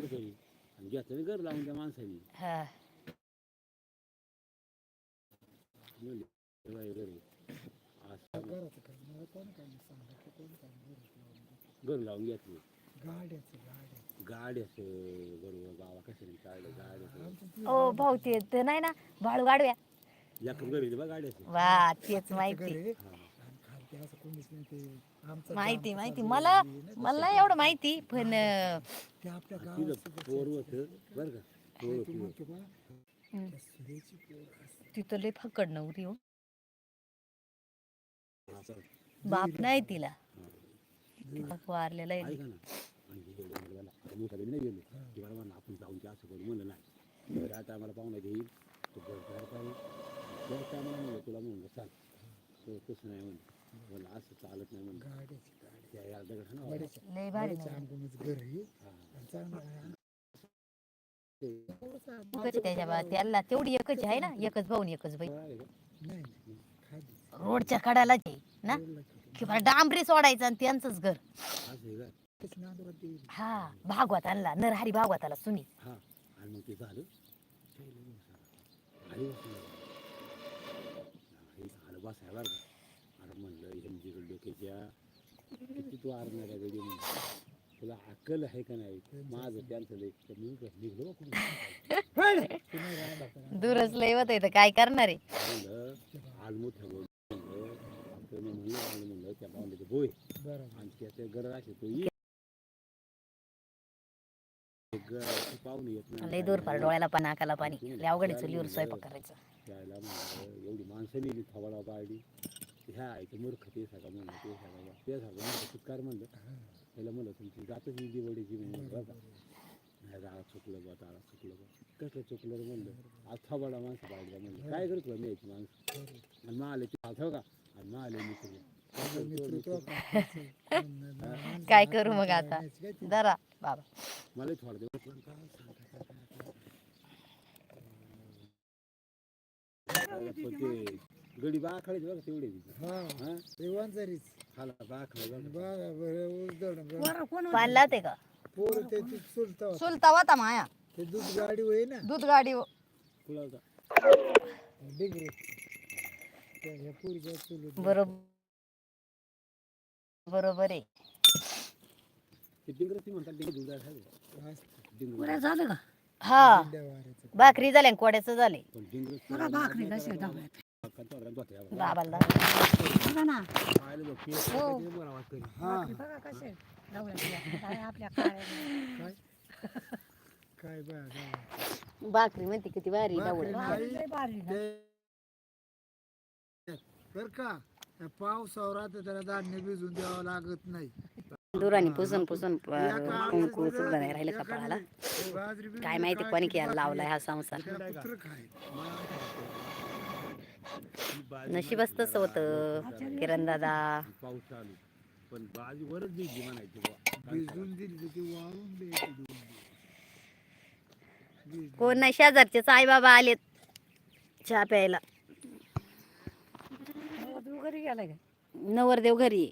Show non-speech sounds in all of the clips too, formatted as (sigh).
कुठेतरी आणि घेतलं घर लावून त्या माणसाने. हा. "हे बाई घर. आहे." असं. घराचं काय मला कोण काय नाही सांगितलं कोण काय नाही घराचं लावून दिलं. घर लावून घेतलं. गाड्याचं गाड्याचं गाड्याचं बरोबर गावा कशाने काढलं गाड्याचं. आमचं ते ओ भाऊ ते ते नाही ना बाळू गाडव्या. घर आहे बा गाड्याचं. वा तेच घर माहिती. आहे. आणि खालती असं कोणीच नाही ते आमचं माहिती माहिती. मला? मला नाही एवढं माहिती पण अं, ते आपल्या तिथं गावात पोर होतं बरं का? पोर तू होतं. म्हणतो बा हम्म. त्या सुरेची पोर असते. तिथं लय फकड नव्हती हो. असं. बाप नाही तिला. हा. तिला वारलेला आहे. ऐका ना. आणि हे आता मोठ्या नाही गेलो. की बरोबर ना आपण जाऊन ते असं करू म्हणलं नाही. त्या टायमाला पाहुणा घेईल तो घर घर पाहिजे त्या टायमाला म्हणलं तुला म्हणलं तो तसं नाही म्हणलं म्हणलं असं चालत नाही म्हणलं. गाड्याची गाडी. त्या या दगड ना गाड्याच्या लय भारी घर आहे. हा. आणि चांगलं. ते एकच त्याच्या बा त्याला तेवढी एकच आहे ना. एकच भाऊ आणि एकच बाई आहे का? नाही नाही. खाली. रोडच्या कडालाच आहे ना? रोडला खाली. किंवा डांबरी सोडायचं आणि त्यांचंच घर. असं आहे का? तेच नांदुरात देईल. हा भागवत आणला नरहरी भागवत आला सुनी. हा. आणि मग ते झालं. बसलं. हे झालं बरं का. किती तू आरणार आहे गडी म्हणलं तुला अक्कल आहे का नाही? माझं त्यांचं लई तर मी कसं निघलो दूरच लय होत तर काय करणार आहे? म्हणलं बोल म्हणलं आपलं मी म्हणलं आलं म्हणलं त्या आणि त्याचे गरज तो ग- पाहुणे येत नाही. लय दूर पार डोळ्याला पाणी नाकाला पाणी. लय अवघड आहे चुलीवर स्वयंपाक करायचं. त्याला म्हणलं एवढी माणसं नेली थवाडा पाडली ह्या आहे ते मूर्ख ते सगळं म्हणलं ते सगळं ते सगळं म्हणलं सुटकार म्हणलं. त्याला म्हणलं तुमची जातच निधी वडीची म्हणून बघा नाही राळा चुकलं बा ताळा चुकलं बा कसलं चुकलं? रे म्हणलं आज थवाडा माणसं पाडल्या म्हणलं. काय करत मी यायची माणसं? आणि मग आले ते आठव का? आणि मग आले मी. (laughs) काय करू मग आता? जरा बाबा. मला थोडं दिवस ते गडी बाखाळीच बघा तेवढे हा. हा? ते वंजारीच. खाला बाखाळी बरं पाणी लावते का? पोर ते चुलता होता. चुलता होता माया. ते दूध गाडी होई ना? दूध गाडी होता डिग्री. त्या ह्या पोरीच्या चुलीत बरोबर बरोबर आहे. ते डिंगरती म्हणतात डिंगर दुधा आहे. असतं. डिंगर हा. भाकरी झाल्या कोड्याचं झाले पण डिंगर भाकरी कशी बाबाला हा काय. भाकरी म्हणते किती भारी बर का? पावसावर आता त्याला धान्य भिजून द्यावं लागत नाही. दुरानी पुसून पुसून कुंकू सुद्धा नाही राहिलं कपाळाला काय माहिती कोणी केला लावलाय हा संसार. नशीब कुत्रं नशीबच तसं होतं. किरण दादा. पाऊस पण म्हणायची कोण नाही शेजारचे आई बाबा आलेत. चहा प्यायला. नवरदेव घरी.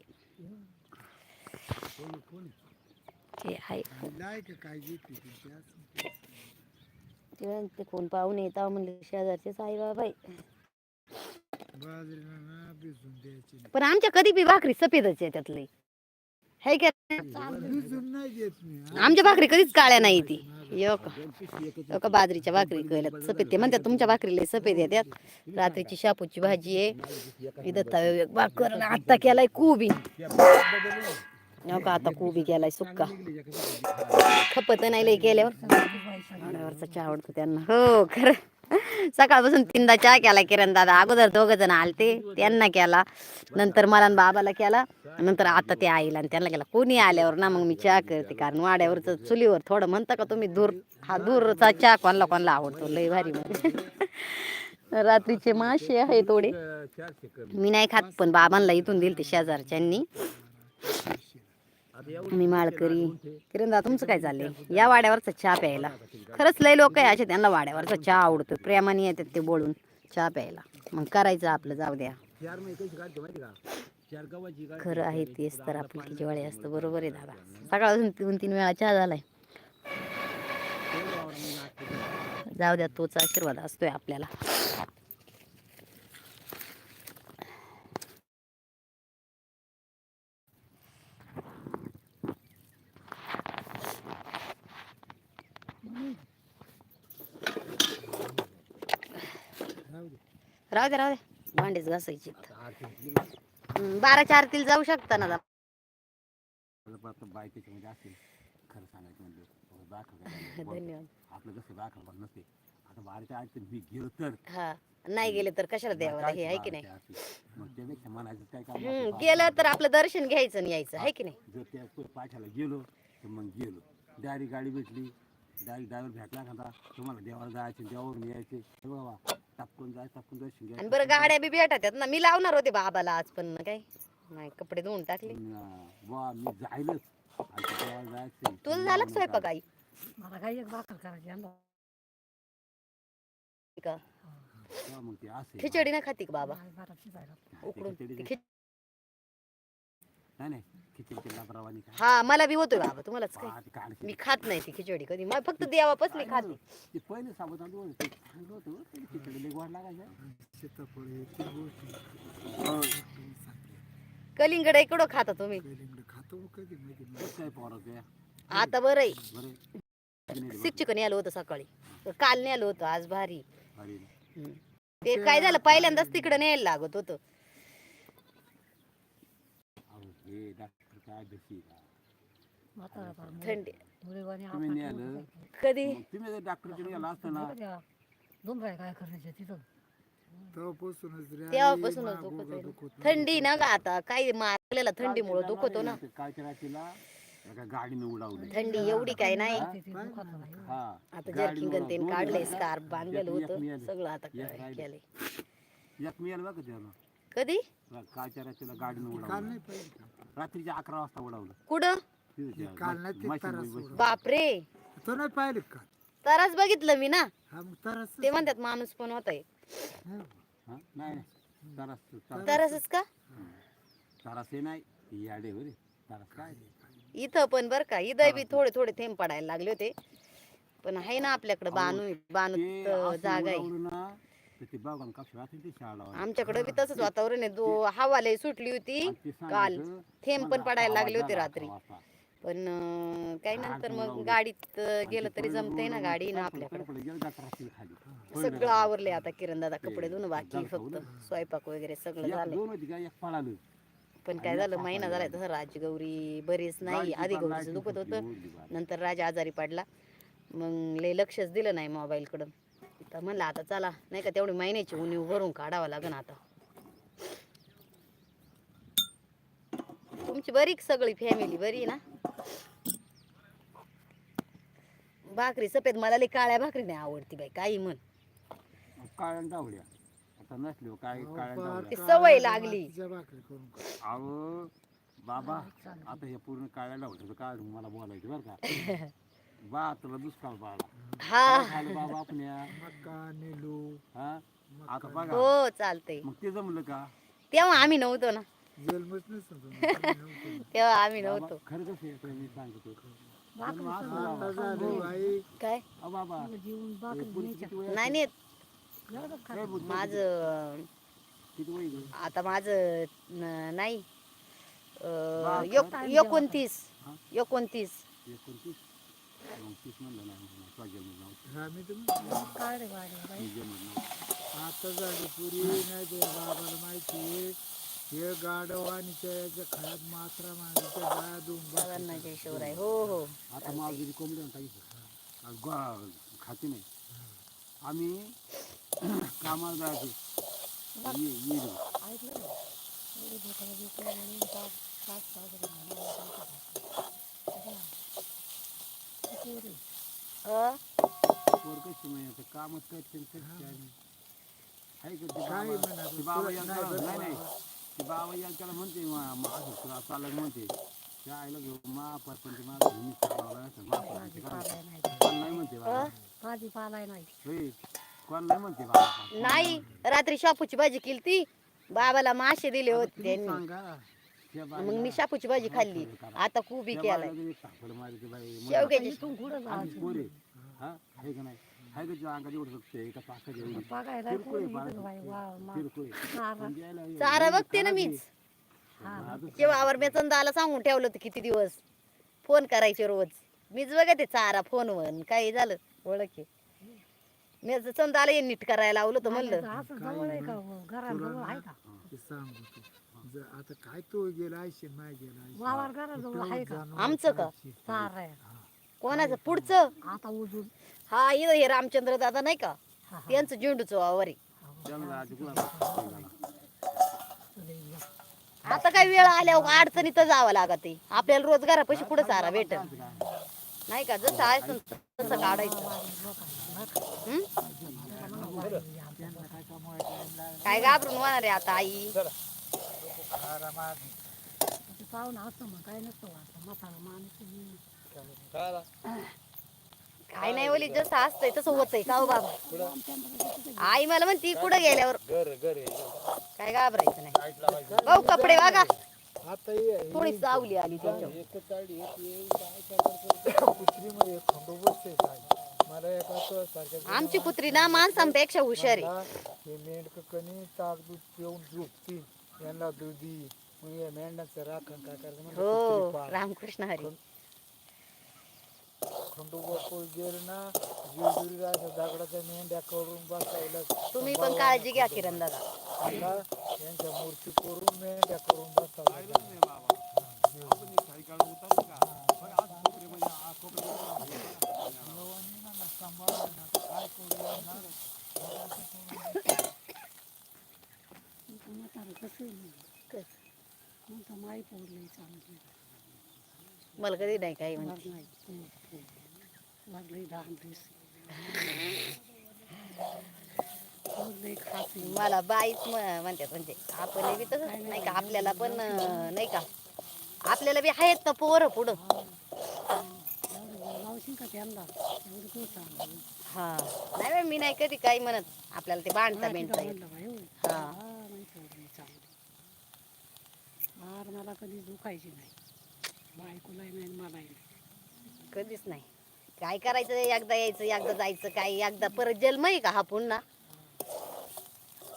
आहे. का ते कोण पाहुणे येतात म्हणले शेजारचेच आई बाबा आहे. बाजरीला ना भिजून द्यायची नाही. पण आमच्या कधी बी भाकरी सफेदच आहे त्यातली. है का भिजून नाही? देत मी आमच्या भाकरी कधीच काळ्या नाही ती. यो का? का बाजरीच्या भाकरी केल्यात सफेद ते म्हणतात तुमच्या भाकरीला सफेद येतात रात्रीची शापूची भाजी आहे. इथं तव्यावर एक भाकर आणि आता केलाय कुबी. हो का आता कुबी केलाय सुक्का. खपत नाही लय केल्यावर. चहा आवडतो त्यांना. हो खरं. सकाळपासून तीनदा चहा केला किरण दादा. अगोदर दोघ जण आलते त्यांना केला नंतर मला बाबाला केला नंतर आता ते आईला आणि त्यांना केला. कोणी आल्यावर ना मग मी चहा करते कारण वाड्यावरच चुलीवर थोडं म्हणता का तुम्ही दूर हा दूरचा चहा कोणाला कोणाला आवडतो? लय भारी म्हणजे रात्रीचे मासे आहे थोडे. मी नाही खात पण बाबांना इथून दिल ते शेजारच्यांनी. मी माळकरी. किरणदा तुमचं काय चाललंय? या वाड्यावरचा चहा प्यायला. खरंच लय लोक आहे असे त्यांना वाड्यावरचा चहा आवडतो. प्रेमाने येतात ते बोलून चहा प्यायला. मग करायचं आपलं जाऊ द्या. खरं आहे तेच तर आपली जिवाळी असतं. बरोबर आहे दादा. सकाळपासून दोन तीन वेळा चहा झालाय. जाऊ द्या तोच आशीर्वाद असतोय आपल्याला राहू दे. राहू दे राहू दे. भांडेच घासायची आता आरती घेतली बाराच्या आरतीला जाऊ शकता ना तर परत बाय त्याच्यामध्ये असेल खरं सांगायचं म्हणजे धन्यवाद. आपलं कसं दाखल पण नसते आता बाहेरच्या आरती मी गेलो तर हा नाही गेले तर कशाला द्यावं हे आहे की नाही? मग त्यापेक्षा म्हणायचं काय गेलं तर आपलं दर्शन घ्यायचं आणि यायचं आहे की नाही? जर त्या प- पाठ्याला गेलो तर मग गेलो डायरेक्ट गाडी भेटली डायरेक्ट ड्रायव्हर भेटला का तुम्हाला देवाला जायचे देवावरून यायचे. हे बाबा टपकून जाय टपकून जाय शिंग्या आणि बरं गाड्या बी भेटतात ना. मी लावणार होते बाबाला आज पण काय? नाही कपडे धुवून टाकले. वा मी जायलच आणि जायचं. तुला झालं का स्वयंपाक आई? मला काही एक भाकर करायची का? तेव्हा मग ते असे खिचडी ना खाती का बाबा? उकडून खिचडी खिच- नाही नाही खिचडी लापरावानी काय हा मला बी होतोय बाबा तुम्हालाच काय वा, ते काढते. मी खात नाही ती खिचडी कधी मला फक्त देवापासली खाते ते पहिले साबत आलो होतं, ते चांगलं होतं ते खिचडी लई गोड लागायचं सीताफळ हे तीन गोष्टी हो. सांगते कलिंगड इकडं खाता तुम्ही कलिंगड खातो मग कधी माहिती नाही. कसं आहे पोराचं या? आता बरं आहे बरं आहे. नाही रे सिक चिकन आलं होतं सकाळी काल नाही आलं होतं आज भारी बा, भारी आहे. हम्म. ते काय झालं पहिल्यांदाच तिकडे न्यायला लागत होतं अहो, हे डॉक्टर काय बेसी का थंडी. तुम्ही. कधी? तुम्ही जर डॉक्टरकडे गेला असता ना काय तिथं? तेव्हापासूनच दुखत. थंडी ना ग आता. काय मारलेला थंडीमुळे दुखतो ना. ते कालच्या रात्रीला एका गाडीनं उडावलं. थंडी एवढी काय नाही. हा. आता जर्किंग आणि ते उडावलं. काढले स्कार्फ बांधलेलं होतं. सगळं आता एक काय राहिलं. केलंय. एक मिळालं बघा त्याला? कधी? रात्रीला गाडीनं काल उडावलं. रात्रीच्या अकरा वाजता उडावलं. कुठं? काल नाही ते. बापरे. तो नाही पाहिले का? तरच बघितलं मी ना. हा मग तरच ते म्हणतात माणूस पण होताय. हा? नाही नाही. तारास तारास- तरसच का? तारास हे नाही ही याडे हो रे. तारास काय इथं पण बर का इथं बी थोडे थोडे थेंब पडायला लागले होते. पण आहे ना आपल्याकडे बानू बानू ते असं जागा आहे. उडावलं ना तर ते बागान कक्ष राहते ते शाळा लावायला. आमच्याकडे बी तसंच वातावरण आहे दो हवा लय सुटली होती काल थेंब पण पडायला लागले होते रात्री. पण अं, काही नंतर मग. गाडीत अं, गेलं तरी जमतंय ना गाडी ना आपल्याकडे कडपड गेलं जात राहतील खाली. सगळं आवरले आता किरण दादा कपडे धुणं बाकी फक्त. स्वयंपाक वगैरे सगळं एक झालंय दोन होती का एक पळालं पण काय झालं महिना. झालाय तसं राजगौरी बरीच नाही आधी गौरीचं दुखत होतं. नंतर राजा आजारी पडला मग लय लक्षच दिलं नाही मोबाईलकडं तर म्हणलं आता चला नाही का तेवढी महिन्याची उणीव भरून काढावं लागेल आता. तुमची बरी सगळी फॅमिली बरी ना? भाकरी सफेद मला लई काळ्या भाकरी नाही आवडती बाई काही म्हण. आता नसले हो, ती सवय लागली. अहो बाबा आता हे पूर्ण काळ्या डावड्याचं काय मला बोलायचं बरं का. (laughs) बा तुला दुष्काळ बाळा हा. बाबा निलू हा? आता बघा. हो चालतंय. मग ते जमलं का? तेव्हा आम्ही नव्हतो ना. जन्मच नसतो. तेव्हा आम्ही नव्हतो. खरं कसं मी सांगतो. जन्म बाबा. बाई. काय? अहो बाबा. हे पोरीचं. किती वय नाही? माझं किती वय गं? आता माझं नाही. अं, बाप. एकोणतीस. हा? एकोणतीस. एकोणतीस? मग तीस म्हणलं नाही म्हणलं, तुम्ही काय रे बाई आता झाली पुरी नाही ते बाबाला माहिती आहे हे गाडवानीच्या याच्या खायात मात्रा मागायच्या बाया दोन सगळ्यांना बाकी. जय शिवराय हो हो आता मागरी कोंबडी आणि काही खाते नाही आम्ही कामाला जायचो ये ये रे. ऐकलं पाच पाच पाच बघा. किती रे? पोर कशी म्हणजे कामच काय नाही. आहे का ते काय बाबा- म्हणा ते बाबा नाही नाही ते बाबा म्हणते मा- मा- असं तुला चालत म्हणते त्या आईला घेऊ मा परपंच मा चालवलं असं, पालाय नाही कोण नाही म्हणते बाबा अं, पालाय नाही होय. कोण नाही म्हणते बाबा नाही रात्री शापूची भाजी केली ती बाबाला मासे दिले होते त्यांनी सांगा मग मी शापूची भाजी खाल्ली. आता कुबी त्या केलाय शेवग्याची हा. चारा. हे- बघते ना मीच. किंवा आवर मी चंदाला सांगून ठेवलं होतं किती दिवस? फोन करायचे रोज. मीच बघते चारा फोनवर. काही झालं ओळख मी चंदाला नीट करायला लावलं तर म्हणलं. आता काय तो गेला आहे माय गेला आहे वावर घराजवळ आहे का? आमचं का? आहे. कोणाचं? पुढचं? आता उजून. हा इथं हे रामचंद्र दादा नाही का? हा, हा. त्यांचं झेंडूचं वावर आहे. आता काय वेळ आल्यावर अडचणीत जावं लागत आहे? आपल्याला रोजगारापाशी पुढे चारा भेटत नाही का? जसं आहे तसं- तसं काढायचं. हं? काय घाबरून होणार आहे आता आई? ते पाहुणा असतं मग काय नसतं म्हातारा माणूस काय नाही ओली जसं असतंय तसं होतंय. का हो बाबा? आई मला म्हणती कुठं गेल्यावर? काय घाबरायचं नाही. भाऊ कपडे बघा आता थोडी सावली आली त्याच्यावर. कुत्रीमध्ये आहे मला एका आमची कुत्री ना माणसांपेक्षा हुशार आहे. मला हे मेंढक कणी ताक दूध पिऊन झोपती यांना दुधी मग या मेंढ्यांचं राखण काय करायचं हो पाळ. रामकृष्ण हरी खंडोबा गेले ना दगडाच्या मेंढ्या करून बसायला तुम्ही पण काळजी घ्या किरण दादा आता यांच्या मूर्ती करून मेंढ्या करून बसायला म्हातारा कसं आहे मग? म्हणतं माई पोरलंय चांगली मला कधी नाही काही म्हणत लागलाय दहा दिवस. मला बाईच म- म्हणतात म्हणजे आपण बी तसंच नाही का आपल्याला पण अं, नाही का आपल्याला बी आहेत ना पोरं पुढं एवढं लावशील का त्यांना एवढं तू चांगलं हा नाही बाई, मी नाही कधी काही म्हणत आपल्याला ते बांधता बेंडता येत हो. हा. हा, माई पोरलंय चांगली मार मला कधी दुखायची नाही. बायकोलाही नाही आणि मलाही नाही. कधीच नाही. काय करायचं? एकदा यायचं एकदा जायचं काय? एकदा परत जन्म आहे का हा पुन्हा?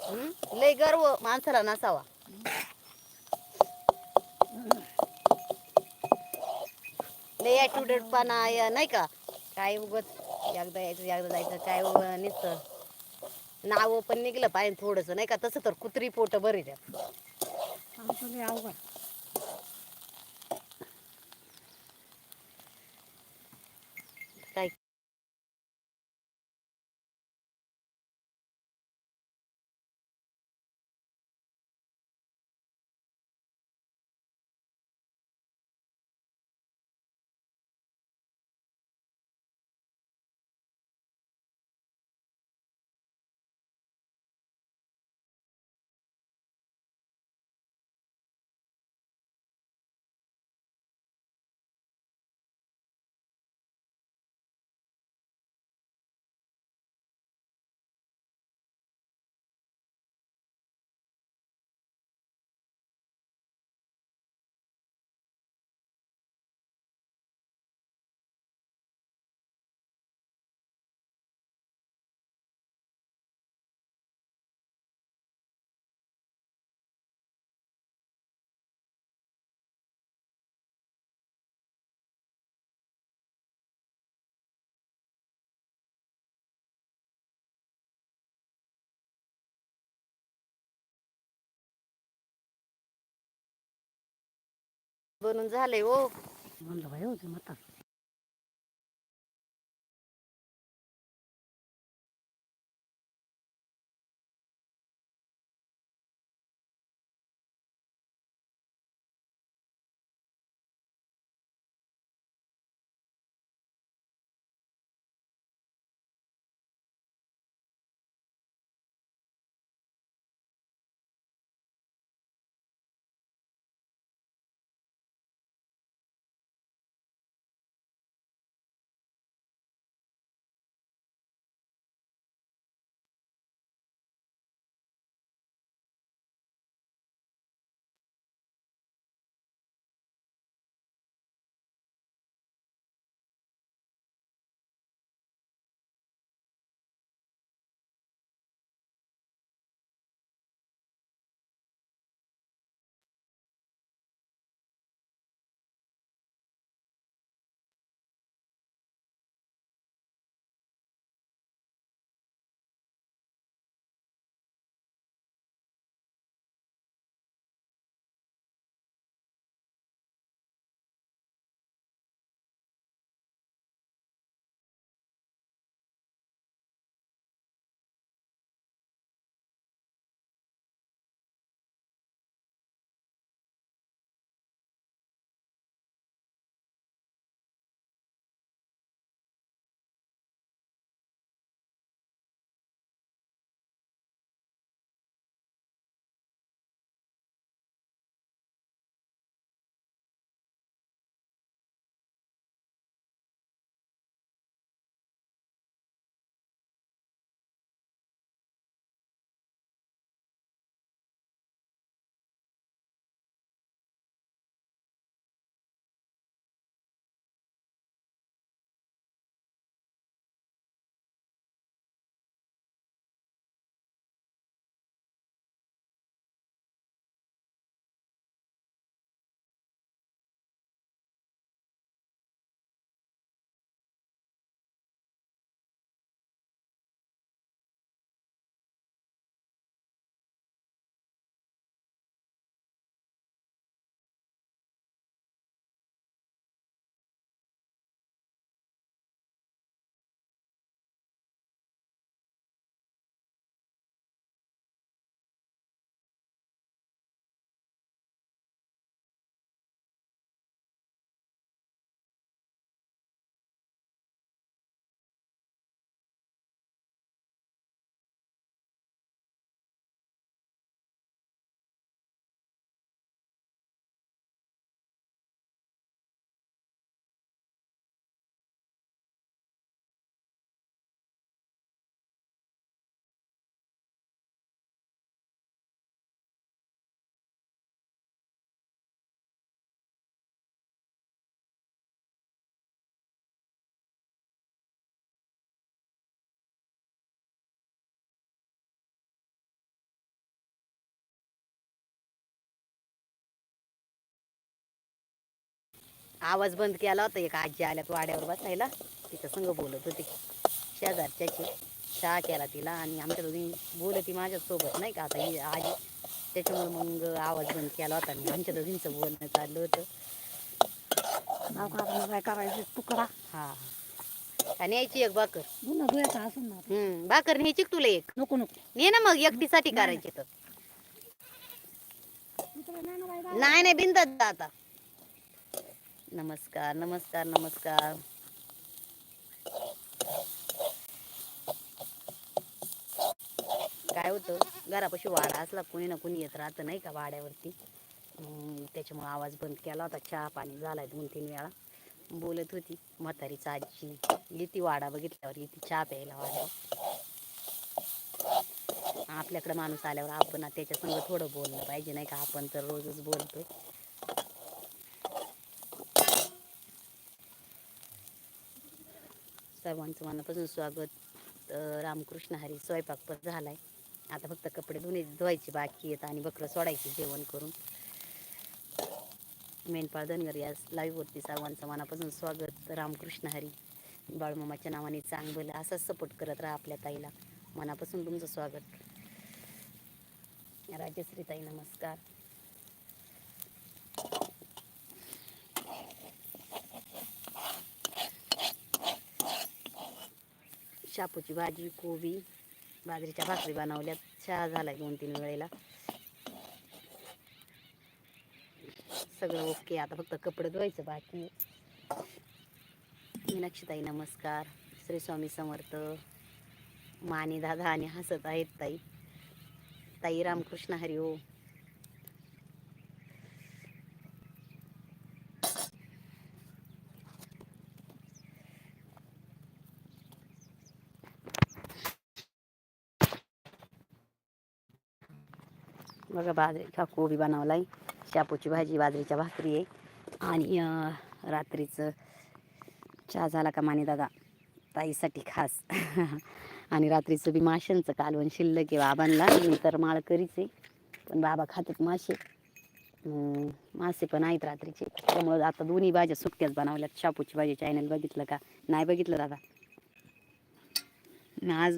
हं? लय गर्व माणसाला नसावा. लय ॲटिट्यूड पण नाही का? काय उगत एकदा यायचं एकदा जायचं काय उग नुसतं? नाव पण निघलं पाहिजे थोडंसं नाही का? तसं तर कुत्री पोट बरी त्यात आमचं लय अवघड. बनून झालंय हो. म्हणलं बाई होते म्हातारा. आवाज बंद केला होता एक आजी आल्यात वाड्यावर बसायला. तिच्या संग बोलत होते. शेजारच्याची चहा केला तिला आणि आमच्या दोघी बोलती माझ्यासोबत नाही का? आता ही आजी. त्याच्यामुळे मग आवाज बंद केला होता आणि आमच्या दोघींचं बोलणं चाललं होतं. काय करायचं? तू करा. हा आणि यायची एक बाकर ना हम्म बाकर न्यायची का तुला एक? नको नको. ने ना मग एकटीसाठी करायची तर. नाही. नाही नाही बिंदात जा आता. नमस्कार नमस्कार नमस्कार. काय होतं? घरापाशी वाडा असला कोणी ना कोणी येत राहतं नाही का वाड्यावरती. त्याच्यामुळे आवाज बंद केला होता चहा पाणी झालाय दोन तीन वेळा. बोलत होती म्हातारीचा आजी. येते वाडा बघितल्यावर येते चहा प्यायला वाड्यावर आपल्याकडे माणूस आल्यावर आपण त्याच्यासंग थोडं बोललं पाहिजे नाही का? आपण तर रोजच बोलतोय. सर्वांचं मनापासून स्वागत. रामकृष्ण हरी स्वयंपाक पण झालाय. आता फक्त कपडे धुणे धुवायचे बाकी आहेत आणि बकरं सोडायची जेवण करून. मेनपाळ धनगर या लाईव्हवरती सर्वांचं मनापासून स्वागत. रामकृष्ण हरी बाळमामाच्या नावाने चांगलं असंच सपोर्ट करत राहा आपल्या ताईला. मनापासून तुमचं स्वागत. राजश्री ताई नमस्कार. शापूची भाजी कोबी बाजरीच्या भाकरी बनवल्यात. चहा झालाय दोन तीन वेळेला. सगळं ओके. आता फक्त कपडे धुवायचं बाकी. मीनाक्षीताई नमस्कार. श्री स्वामी समर्थ. माने दादा आणि हसत आहेत ताई. ताई रामकृष्ण हरी बघा बाजरीचा कोबी बनवलाय. शापूची भाजी बाजरीच्या भाकरी आहे. आणि रात्रीचं चहा झाला का माने दादा? ताईसाठी खास. (laughs) आणि रात्रीचं बी माशांचं कालवण शिल्लक आहे बाबांना मी तर माळकरीच आहे. पण बाबा खातात मासे. मासे पण आहेत रात्रीचे. त्यामुळं आता दोन्ही भाज्या सुक्याच बनवल्यात. शापूची भाजी चॅनल बघितलं का? नाही बघितलं दादा? आज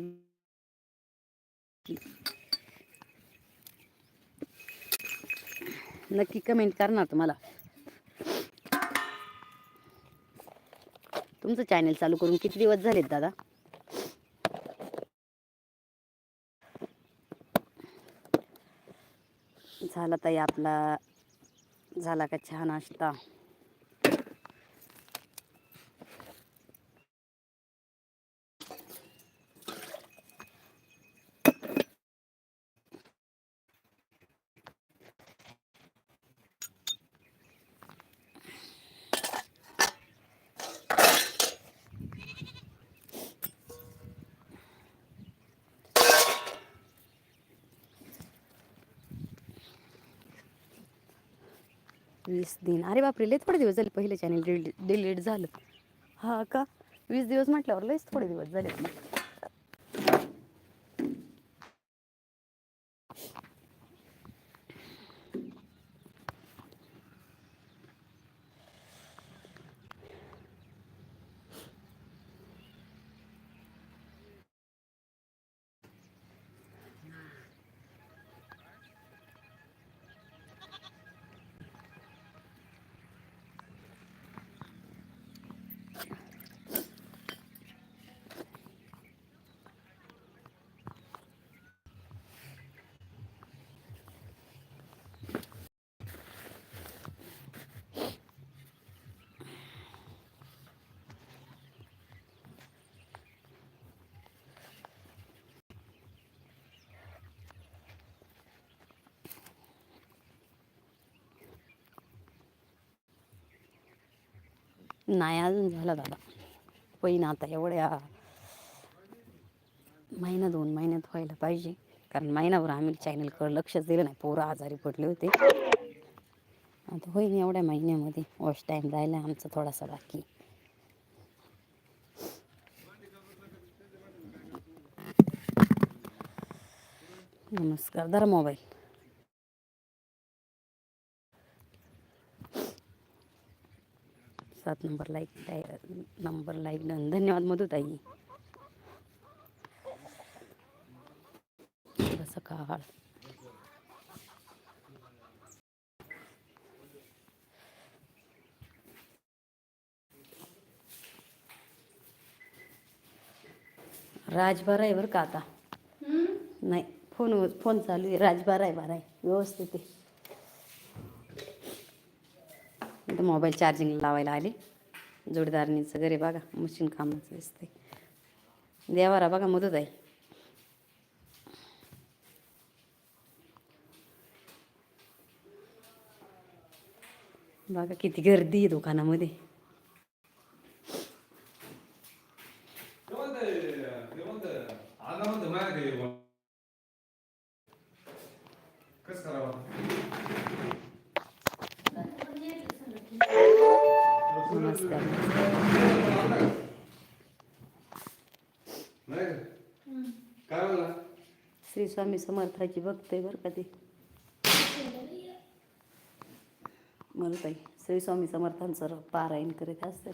नक्की कमेंट करणार तुम्हाला. तुमचं चॅनल चालू करून किती दिवस झालेत दादा? झाला ताई आपला झाला का चहा नाश्ता? वीस दिन. अरे बापरे लय थोडे दिवस झाले पहिले चॅनल डिलीट झालं. हा का? वीस दिवस म्हटल्यावर लयच थोडे दिवस झाले नाही अजून झाला दादा. होईन आता एवढ्या महिना दोन महिन्यात व्हायला पाहिजे. कारण महिनाभर आम्ही चॅनलकडे लक्षच दिलं नाही. पोरं आजारी पडले होते. आता होईन एवढ्या महिन्यामध्ये. वॉश टाईम राहिला आमचा थोडासा बाकी. नमस्कार धरा मोबाईल सात number like number like done धन्यवाद मधुताई. सकाळ राजबारा आहे बरं का आता? नाही फोन फोन चालू आहे. राजबारा आहे बारा आहे. व्यवस्थित आहे. इथं मोबाईल चार्जिंग लावायला आले. जोडीदारणीचं घरी बघा मशीन कामाचं दिसते देवारा बघा मदत आहे. बघा किती गर्दी आहे दुकानामध्ये. स्वामी समर्थाची बघतोय बरं का ते. मला ताई श्री स्वामी समर्थांचं पारायण करीत असते